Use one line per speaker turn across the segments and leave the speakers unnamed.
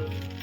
thank you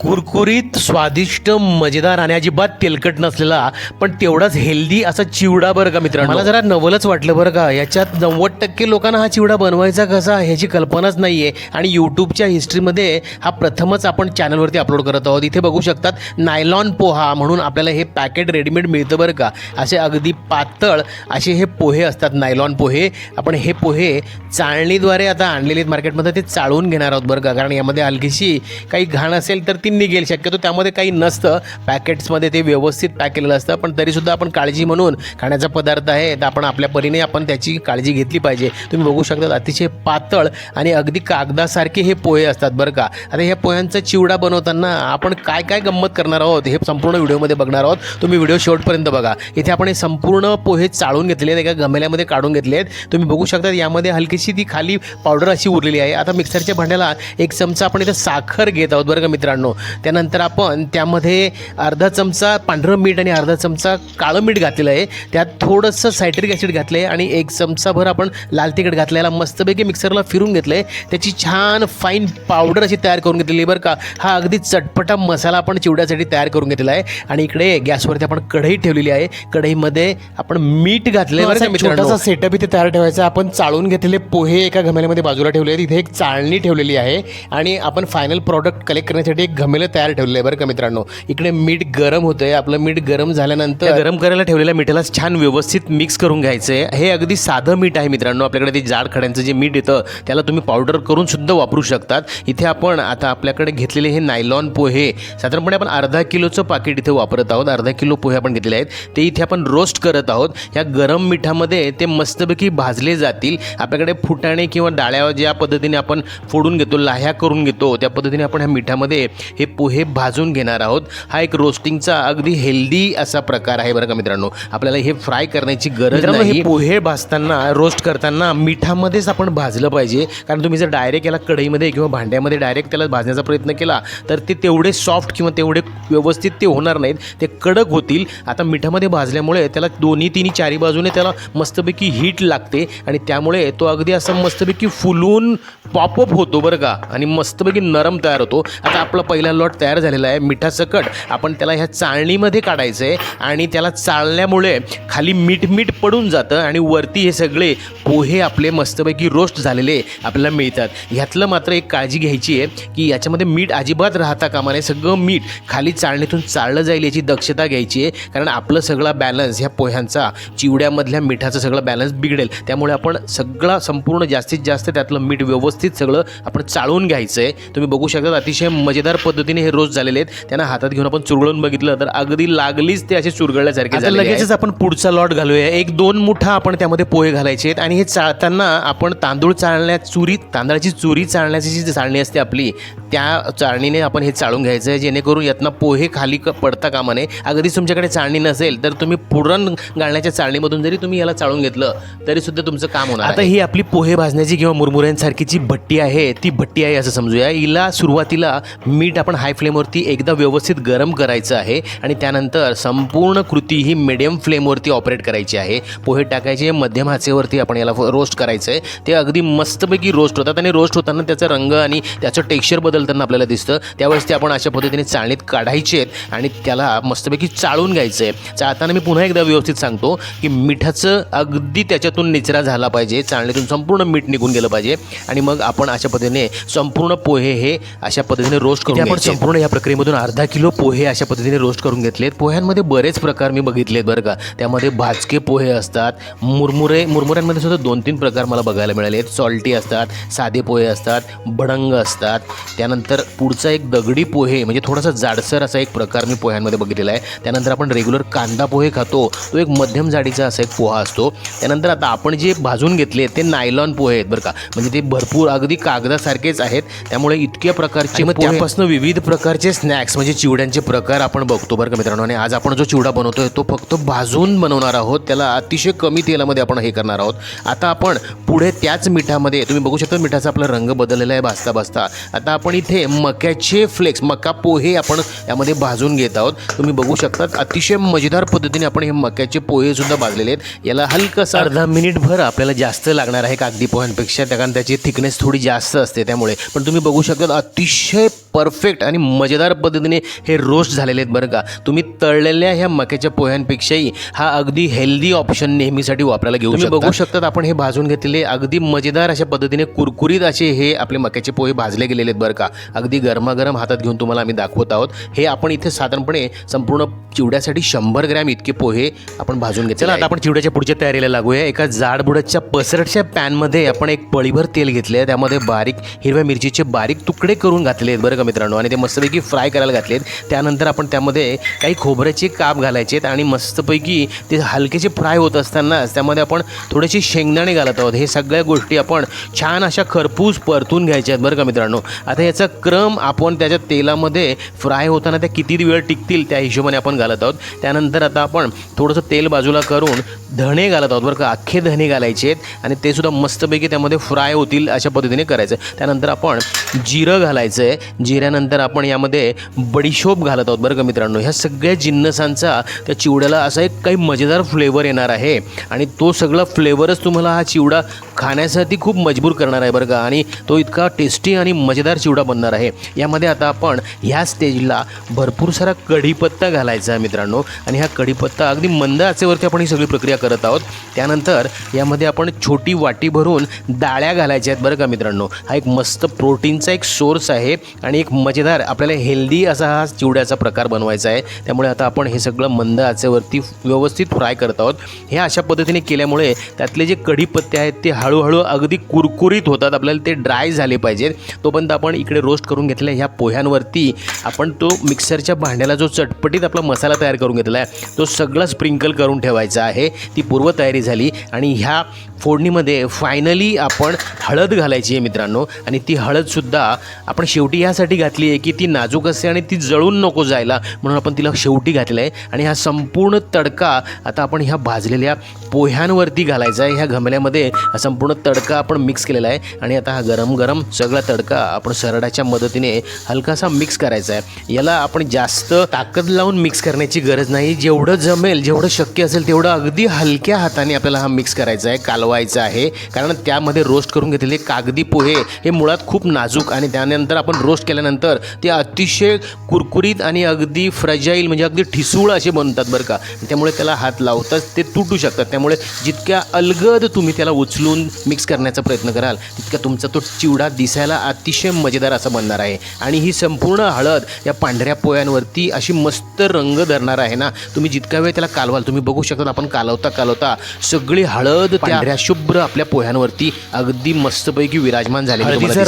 कुरकुरीत स्वादिष्ट मजेदार आणि अजिबात तेलकट नसलेला पण तेवढाच हेल्दी असा चिवडा बरं का मित्रांनो? मला जरा नवलच वाटलं बरं का? याच्यात नव्वद टक्के लोकांना हा चिवडा बनवायचा कसा ह्याची कल्पनाच नाही आहे आणि यूट्यूबच्या हिस्ट्रीमध्ये हा प्रथमच आपण चॅनलवरती अपलोड करत आहोत. इथे बघू शकतात नायलॉन पोहा म्हणून आपल्याला हे पॅकेट रेडीमेड मिळतं बरं का? असे अगदी पातळ असे हे पोहे असतात नायलॉन पोहे. आपण हे पोहे चाळणीद्वारे आता आणलेले आहेत मार्केटमध्ये ते चाळून घेणार आहोत बरं का? कारण यामध्ये हलकीशी काही घाण असेल तर ती निघेल. शक्यतो त्यामध्ये काही नसतं. पॅकेट्समध्ये ते व्यवस्थित पॅक केलेलं असतं. पण तरीसुद्धा आपण काळजी म्हणून खाण्याचा पदार्थ आहे तर आपण आपल्या परीने आपण त्याची काळजी घेतली पाहिजे. तुम्ही बघू शकता अतिशय पातळ आणि अगदी कागदासारखे हे पोहे असतात बरं का. आता ह्या पोह्यांचा चिवडा बनवताना आपण काय काय गंमत करणार आहोत हे संपूर्ण व्हिडिओमध्ये बघणार आहोत. तुम्ही व्हिडिओ शेवटपर्यंत बघा. इथे आपण हे संपूर्ण पोहे चाळून घेतले आहेत एका गमेल्यामध्ये काढून घेतले आहेत. तुम्ही बघू शकता यामध्ये हलकीशी ती खाली पावडर अशी उरलेली आहे. आता मिक्सरच्या भांड्याला एक चमचा आपण इथं साखर घेत आहोत बरं का. मित्रांनो. त्यानंतर आपण त्यामध्ये अर्धा चमचा पांढरं मीठ आणि अर्धा चमचा काळं मीठ घातलेलं आहे. त्यात थोडंसं सायट्रिक ॲसिड घातलं आहे आणि एक चमचाभर आपण लाल तिखट घातलं याला मस्तपैकी मिक्सरला फिरून घेतलं आहे त्याची छान फाईन पावडर अशी तयार करून घेतलेली बरं का. हा अगदी चटपटा मसाला आपण चिवड्यासाठी तयार करून घेतलेला आहे. आणि इकडे गॅसवरती आपण कढई ठेवलेली आहे. कढईमध्ये आपण मीठ घातलं का
छोटासा सेटअप इथे तयार ठेवायचा. आपण चाळून घेतलेले पोहे एका घमेल्यामध्ये बाजूला ठेवले आहेत. इथे एक चाळणी ठेवलेली आहे. आणि आपण फायनल प्रॉडक्ट कलेक्ट करण्यासाठी एक घमेलं तयार ठेवलेलं आहे बरं का मित्रांनो. इकडे मीठ गरम होतंय. आपलं मीठ गरम झाल्यानंतर
गरम करायला ठेवलेल्या मिठाला छान व्यवस्थित मिक्स करून घ्यायचं आहे हे अगदी साधं मीठ आहे मित्रांनो. आपल्याकडे ते जाड खड्यांचं जे मीठ येतं त्याला तुम्ही पावडर करून सुद्धा वापरू शकतात. इथे आपण आता आपल्याकडे घेतलेले हे नायलॉन पोहे साधारणपणे आपण अर्धा किलोचं पाकिट इथे वापरत आहोत. अर्धा किलो पोहे आपण घेतलेले आहेत. ते इथे आपण रोस्ट करत आहोत. ह्या गरम मिठामध्ये ते मस्तपैकी भाजले जातील. आपल्याकडे फुटाणे किंवा डाळ्या ज्या पद्धतीने आपण फोडून घेतो लाह्या करून घेतो त्या पद्धतीने आपण ह्या मिठामध्ये हे पोहे भाजून घेणार आहोत. हा एक रोस्टिंगचा अगदी हेल्दी असा प्रकार आहे बरं का मित्रांनो. आपल्याला हे फ्राय करण्याची गरज नाही
हे
पोहे भाजताना रोस्ट करताना मिठामध्येच आपण भाजलं पाहिजे. कारण तुम्ही जर डायरेक्ट याला कढईमध्ये किंवा भांड्यामध्ये डायरेक्ट त्याला भाजण्याचा प्रयत्न केला तर ते तेवढे सॉफ्ट किंवा तेवढे व्यवस्थित ते होणार नाहीत. ते कडक होतील. आता मिठामध्ये भाजल्यामुळे त्याला दोन्ही तिन्ही चारी बाजूने त्याला मस्तपैकी हीट लागते आणि त्यामुळे तो अगदी असं मस्तपैकी फुलून पॉपअप होतो बरं का. आणि मस्तपैकी नरम तयार होतो. आता आपला पहिला लॉट तयार झालेला आहे मिठासकट आपण त्याला ह्या चाळणीमध्ये काढायचं आहे आणि त्याला चाळल्यामुळे खाली मीठ मीठ पडून जातं आणि वरती हे सगळे पोहे आपले मस्तपैकी रोस्ट झालेले आपल्याला मिळतात. ह्यातलं मात्र एक काळजी घ्यायची आहे की याच्यामध्ये मीठ अजिबात राहता कामा नये. सगळं मीठ खाली चाळणीतून चाळलं जाईल याची दक्षता घ्यायची आहे. कारण आपलं सगळा बॅलन्स ह्या पोह्यांचा चिवड्यामधल्या मिठाचा सगळं बॅलन्स बिघडेल. त्यामुळे आपण सगळा संपूर्ण जास्तीत जास्त त्यातलं मीठ व्यवस्थित सगळं आपण चाळून घ्यायचं आहे तुम्ही बघू शकता अतिशय मजेदार पद्धतीने हे रोस्ट झालेले आहेत. त्यांना हातात घेऊन आपण चुरगळून बघितलं तर अगदी लागलीच ते असे चुरगळल्यासारखे.
लगेचच
आपण पुढचा लॉट घालूया. एक दोन मुठा आपण त्यामध्ये पोहे घालायचे आहेत आणि हे चाळताना आपण तांदूळ चाळण्या चुरी तांदळाची चुरी चाळण्याची जी चाळणी असते आपली त्या चाळणीने आपण हे चाळून घ्यायचं आहे. जेणेकरून यातनं पोहे खाली पडता कामा नये. अगदी तुमच्याकडे चाळणी नसेल तर तुम्ही पुरण घालण्याच्या चाळणीमधून जरी तुम्ही याला चाळून घेतलं तरी सुद्धा तुमचं काम होणार आता ही आपली पोहे भाजण्याची किंवा मुरमुऱ्यांसारखी जी भट्टी आहे ती भट्टी आहे असं समजूया. हिला सुरुवातीला मीठ आपण हाय फ्लेमवरती एकदा व्यवस्थित गरम करायचं आहे आणि त्यानंतर संपूर्ण कृती ही मिडियम फ्लेमवरती ऑपरेट करायची आहे. पोहे टाकायचे मध्यम हाचेवरती आपण याला रोस्ट करायचं आहे ते अगदी मस्तपैकी रोस्ट होतात आणि रोस्ट होताना त्याचा रंग आणि त्याचं टेक्स्चर बदलताना आपल्याला दिसतं. त्यावेळेस ते आपण अशा पद्धतीने चाळणीत काढायचे आहेत आणि त्याला मस्तपैकी चाळून घ्यायचं आहे चाळताना मी पुन्हा एकदा व्यवस्थित सांगतो की मिठाचं अगदी त्याच्यातून निचरा झाला पाहिजे. चाळणीतून संपूर्ण मीठ निघून गेलं पाहिजे. आणि मग आपण अशा पद्धतीने संपूर्ण पोहे हे अशा पद्धतीने रोस्ट करून आपण. संपूर्ण या प्रक्रियेमधून अर्धा किलो पोहे अशा पद्धतीने रोस्ट करून घेतलेत. पोह्यांमध्ये बरेच प्रकार मी बघितलेत बरं का. त्यामध्ये भाजके पोहे असतात मुरमुरे मुरमुऱ्यांमध्ये सुद्धा दोन तीन प्रकार मला बघायला मिळाले आहेत सॉल्टी असतात साधे पोहे असतात भडंग असतात. त्यानंतर पुढचा एक दगडी पोहे म्हणजे थोडासा जाडसर असा एक प्रकार मी पोह्यांमध्ये बघितलेला आहे. त्यानंतर आपण रेग्युलर कांदा पोहे खातो. तो एक मध्यम जाडीचा असा एक पोहा असतो. त्यानंतर आता आपण जे भाजून घेतले ते नायलॉन पोहे आहेत बरं का. म्हणजे ते भरपूर अगदी कागदासारखेच आहेत. त्यामुळे इतक्या प्रकारचे त्यापासून विविध प्रकारचे स्नॅक्स म्हणजे चिवड्यांचे प्रकार आपण बघतो बरं का मित्रांनो. आणि आज आपण जो चिवडा बनवतोय तो फक्त भाजून बनवणार आहोत. त्याला अतिशय कमी तेलामध्ये आपण हे करणार आहोत. आता आपण पुढे त्याच मिठामध्ये तुम्ही बघू शकता मिठाचा आपला रंग बदललेला आहे भाजता भाजता आता आपण इथे मक्याचे फ्लेक्स मका पोहे आपण यामध्ये भाजून घेत आहोत. तुम्ही बघू शकता अतिशय मजेदार पद्धतीने आपण हे मक्याचे पोहे सुद्धा भाजलेले आहेत. याला हलकंसं अर्धा मिनिटभर आपल्याला जास्त लागणार आहे कागदी पोह्यांपेक्षा त्या कारण त्याची थिकनेस थोडी जास्त असते त्यामुळे. पण तुम्ही बघू शकता अतिशय परफेक्ट आणि मजेदार पद्धतीने हे रोस्ट झालेले आहेत बरं का. तुम्ही तळलेल्या ह्या मक्याच्या पोह्यांपेक्षाही हा अगदी हेल्दी ऑप्शन नेहमीसाठी वापरायला घेऊ तुम्ही बघू शकतात आपण हे भाजून घेतलेले अगदी मजेदार अशा पद्धतीने कुरकुरीत असे हे आपले मक्याचे पोहे भाजले गेलेले आहेत बरं का. अगदी गरमागरम हातात घेऊन तुम्हाला आम्ही दाखवत आहोत. हे आपण इथे साधारणपणे संपूर्ण चिवड्यासाठी शंभर ग्रॅम इतके पोहे आपण भाजून घेतले आता आपण चिवड्याच्या पुढच्या तयारीला लागूया. एका जाडबुडाच्या पसरटच्या पॅनमध्ये आपण एक पळीभर तेल घेतले त्यामध्ये बारीक हिरव्या मिरचीचे बारीक तुकडे करून घातले आहेत बरं का मित्रांनो? आणि ते मस्तपैकी फ्राय करायला घातलेत. त्यानंतर आपण त्यामध्ये काही खोबऱ्याचे काप घालायचे आहेत आणि मस्तपैकी ते हलकेचे फ्राय होत असतानाच त्यामध्ये आपण थोडेसे शेंगदाणे घालत आहोत. हे सगळ्या गोष्टी आपण छान अशा खरपूस परतून घ्यायच्या आहेत बरं का मित्रांनो? आता याचा क्रम आपण त्याच्या तेलामध्ये फ्राय होताना त्या किती वेळ टिकतील त्या हिशोबाने आपण घालत आहोत. त्यानंतर आता आपण थोडंसं तेल बाजूला करून धणे घालत आहोत बरं का? अख्खे धणे घालायचे आहेत आणि ते सुद्धा मस्तपैकी त्यामध्ये फ्राय होतील अशा पद्धतीने करायचं. त्यानंतर आपण जिरं घालायचं आहे जिऱ्यानंतर आपण यामध्ये बडीशोप घालत आहोत. बरं का मित्रांनो ह्या सगळ्या जिन्नसांचा त्या चिवड्याला असा एक काही मजेदार फ्लेवर येणार आहे. आणि तो सगळा फ्लेवरच तुम्हाला हा चिवडा खाण्यासाठी खूप मजबूर करणार आहे बरं का. आणि तो इतका टेस्टी आणि मजेदार चिवडा बनणार आहे. यामध्ये आता आपण ह्या स्टेजला भरपूर सारा कढीपत्ता घालायचा आहे मित्रांनो. आणि हा कढीपत्ता अगदी मंद आचेवरती आपण ही सगळी प्रक्रिया करत आहोत. त्यानंतर यामध्ये आपण छोटी वाटी भरून डाळ्या घालायच्या आहेत बरं का मित्रांनो. हा एक मस्त प्रोटीनचा एक सोर्स आहे आणि एक मजेदार आपल्याला हेल्दी असा हा चिवड्याचा प्रकार बनवायचा आहे. त्यामुळे आता आपण हे सगळं मंद आचेवरती व्यवस्थित फ्राय करत आहोत. हे अशा पद्धतीने केल्यामुळे त्यातले जे कढीपत्ते आहेत ते हळूहळू अगदी कुरकुरीत होतात. आपल्याला ते ड्राय झाले पाहिजेत. तोपर्यंत आपण इकडे रोस्ट करून घेतलेल्या ह्या पोह्यांवरती आपण तो मिक्सरच्या भांड्याला जो चटपटीत आपला मसाला तयार करून घेतला आहे तो सगळा स्प्रिंकल करून ठेवायचा आहे. ती पूर्वतयारी झाली आणि ह्या फोडणीमध्ये फायनली आपण हळद घालायची आहे मित्रांनो. आणि ती हळदसुद्धा आपण शेवटी ह्यासाठी घातली आहे की ती नाजूक असते आणि ती जळून नको जायला. म्हणून आपण तिला शेवटी घातलं आहे. आणि हा संपूर्ण तडका आता आपण ह्या भाजलेल्या पोह्यांवरती घालायचा आहे. ह्या घमल्यामध्ये हा संपूर्ण तडका आपण मिक्स केलेला आहे. आणि आता हा गरम गरम सगळा तडका आपण सरडाच्या मदतीने हलकासा मिक्स करायचा आहे. याला आपण जास्त ताकद लावून मिक्स करण्याची गरज नाही. जेवढं जमेल जेवढं शक्य असेल तेवढं अगदी हलक्या हाताने आपल्याला हा मिक्स करायचा आहे कालवायचा आहे. कारण त्यामध्ये रोस्ट करून घेतलेले कागदी पोहे हे मुळात खूप नाजूक आणि त्यानंतर आपण रोस्ट केल्यानंतर ते अतिशय कुरकुरीत आणि अगदी फ्रजाईल म्हणजे अगदी ठिसूळ असे बनतात बरं का. त्यामुळे त्याला हात लावताच ते तुटू शकतात. त्यामुळे जितक्या अलगद तुम्ही त्याला उचलून मिक्स करण्याचा प्रयत्न कराल तितका तुमचा तो चिवडा दिसायला अतिशय मजेदार असा बनणार आहे. आणि ही संपूर्ण हळद या पांढऱ्या पोह्यांवरती अशी मस्त रंग धरणार आहे ना तुम्ही जितका वेळ त्याला कालवाल तुम्ही बघू शकता आपण कालवता कालवता सगळी हळद पांढऱ्या शुभ्र आपल्या पोह्यांवरती अगदी मस्तपैकी विराजमान झाले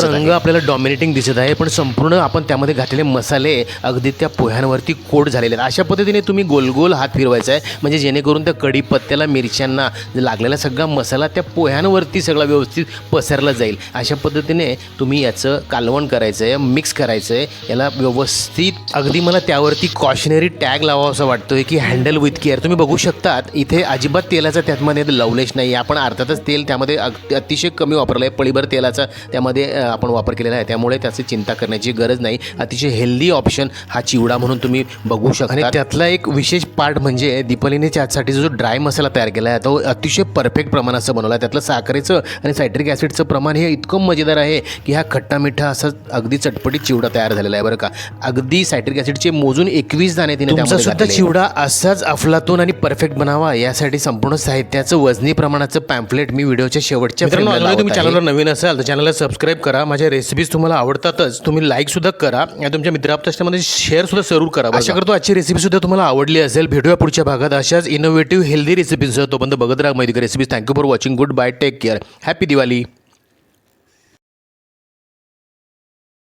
रंग आपल्याला डॉमिनेटिंग दिसत आहे पण संपूर्ण आपण त्यामध्ये घातलेले मसाले अगदी त्या पोह्यांवरती कोट झालेले आहेत. अशा पद्धतीने तुम्ही गोल गोल हात फिरवायचा आहे म्हणजे जेणेकरून त्या कढीपत्त्याला मिरच्यांना लागलेला सगळा मसाला त्या पोह्यांवरती सगळा व्यवस्थित पसरला जाईल. अशा पद्धतीने तुम्ही याचं कालवण करायचं आहे मिक्स करायचं आहे याला व्यवस्थित अगदी मला त्यावरती कॉशनरी टॅग लावावा असं वाटतोय की हँडल विथ केअर तुम्ही बघू शकतात इथे अजिबात तेलाचा त्यातमध्ये लवलेश नाही आपण अर्थातच तेल त्यामध्ये अग- अतिशय कमी वापरलं आहे पळीभर तेलाचा त्यामध्ये आपण वापर केलेला आहे. त्यामुळे त्याची चिंता करण्याची गरज नाही. अतिशय हेल्दी ऑप्शन हा चिवडा म्हणून तुम्ही बघू शकता. आणि त्यातला एक विशेष पार्ट म्हणजे दीपलीने त्यासाठी जो ड्राय मसाला तयार केला आहे तो अतिशय परफेक्ट प्रमाणाचा बनवला आहे त्यातलं साखरेचं आणि सायट्रिक ॲसिडचं प्रमाण हे इतकं मजेदार आहे की हा खट्टा मिठा असा अगदी चटपटीत चिवडा तयार झालेला आहे बरं का. अगदी सायट्रिक ॲसिडचे मोजून एकवीस दाणे तिने
सुद्धा. चिवडा असाच अफलातून आणि परफेक्ट बनावा यासाठी संपूर्ण साहित्याचं वजनी प्रमाणाचं पॅम्पलेट मी व्हिडिओच्या शेवटच्या
तुम्ही. चॅनलवर नवीन असाल तर चॅनलला सबस्क्राईब करा. माझ्या रेसिपीज तुम्हाला आवडतातच तुम्ही लाईक सुद्धा करा आणि तुमच्या मित्राप्तामध्ये शेअर सुद्धा जरूर करा
आशा करतो आजची रेसिपी सुद्धा तुम्हाला आवडली असेल. भेटूया पुढच्या भागात. अशाच इनोव्हेटिव्ह हेल्दी रेसिपीज तोपर्यंत बघत राहा माहिती recipes thank you for watching good bye take care happy Diwali